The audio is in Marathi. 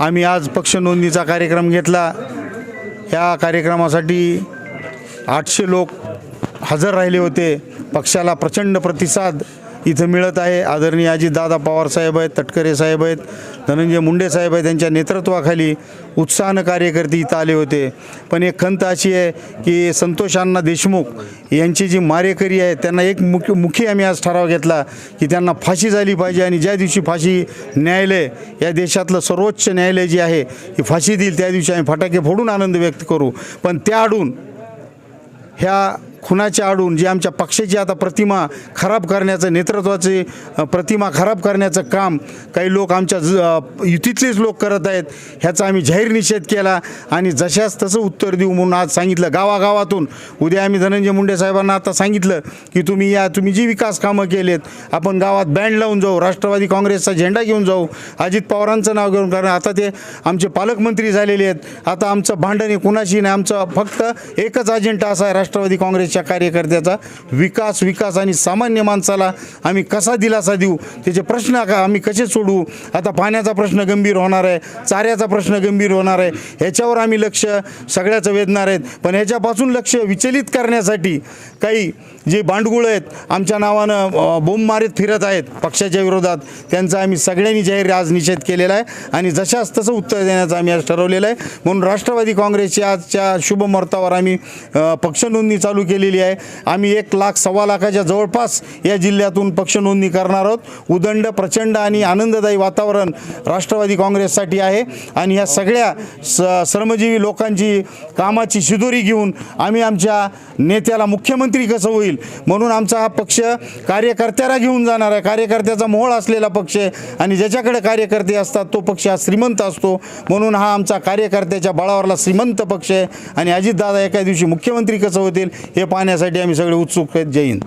आम्ही आज पक्ष नोंदणीचा कार्यक्रम घेतला. या कार्यक्रमासाठी आठशे लोक हजर राहिले होते. पक्षाला प्रचंड प्रतिसाद इथं मिळत आहे. आदरणीय अजितदादा पवार साहेब आहेत तटकरे साहेब आहेत धनंजय मुंडे साहेब आहेत त्यांच्या नेतृत्वाखाली उत्साहानं कार्यकर्ते इथं आले होते. पण एक खंत अशी आहे की संतोष अण्णा देशमुख यांची जी मारेकरी आहे त्यांना एक मुख्य मुखी आम्ही आज ठराव घेतला की त्यांना फाशी झाली पाहिजे आणि ज्या दिवशी फाशी न्यायालय या देशातलं सर्वोच्च न्यायालय जे आहे ही फाशी देईल त्या दिवशी आम्ही फटाके फोडून आनंद व्यक्त करू. पण त्या आडून ह्या खुनाच्या आडून जी आमच्या पक्षाची आता प्रतिमा खराब करण्याचं नेतृत्वाचे प्रतिमा खराब करण्याचं काम काही लोक आमच्या ज युतीतलेच लोक करत आहेत ह्याचा आम्ही जाहीर निषेध केला. आणि जशाच तसं उत्तर देऊ म्हणून आज सांगितलं गावागावातून. उद्या आम्ही धनंजय मुंडे साहेबांना आता सांगितलं की तुम्ही या तुम्ही जी विकास कामं केलेत आपण गावात बँड लावून जाऊ राष्ट्रवादी काँग्रेसचा झेंडा घेऊन जाऊ. अजित पवारांचं नाव घेऊन कारण आता ते आमचे पालकमंत्री झालेले आहेत. आता आमचं भांडण हे कुणाशी नाही आमचं फक्त एकच अजेंडा असा आहे राष्ट्रवादी काँग्रेसच्या कार्यकर्त्याचा विकास विकास आणि सामान्य माणसाला आम्ही कसा दिलासा देऊ? त्याचे प्रश्न का आम्ही कसे सोडवू? आता पाण्याचा प्रश्न गंभीर होणार आहे चाऱ्याचा प्रश्न गंभीर होणार आहे ह्याच्यावर आम्ही लक्ष सगळ्याचं वेधणार आहेत. पण ह्याच्यापासून लक्ष विचलित करण्यासाठी काही जे बांडगुळ आहेत आमच्या नावानं बोंब मारीत फिरत आहेत पक्षाच्या विरोधात. त्यांचा आम्ही सगळ्यांनी जाहीर आज निषेध केलेला आहे आणि जशाच तसं उत्तर देण्याचं आम्ही आज ठरवलेलं आहे. म्हणून राष्ट्रवादी काँग्रेसच्या आजच्या शुभ मुहूर्तावर आम्ही पक्षनोंदणी पक्ष नोंदणी चालू केलेली आहे. आम्ही एक लाख सव्वा लाखाच्या जवळपास या जिल्ह्यातून पक्ष नोंदणी करणार आहोत. उदंड प्रचंड आणि आनंददायी वातावरण राष्ट्रवादी काँग्रेससाठी आहे. आणि या सगळ्या स श्रमजीवी लोकांची कामाची शिदोरी घेऊन आम्ही आमच्या नेत्याला मुख्यमंत्री कसं होईल म्हणून आमचा हा पक्ष कार्यकर्त्याला घेऊन जाणार आहे. कार्यकर्त्याचा मोहळ असलेला पक्ष आहे आणि ज्याच्याकडे कार्यकर्ते असतात तो पक्ष हा श्रीमंत असतो. म्हणून हा आमचा कार्यकर्त्याच्या बळावरला श्रीमंत पक्ष आहे. आणि अजितदादा एका दिवशी मुख्यमंत्री कसं होतील हे पाहण्यासाठी आम्ही सगळे उत्सुक आहेत. जय हिंद.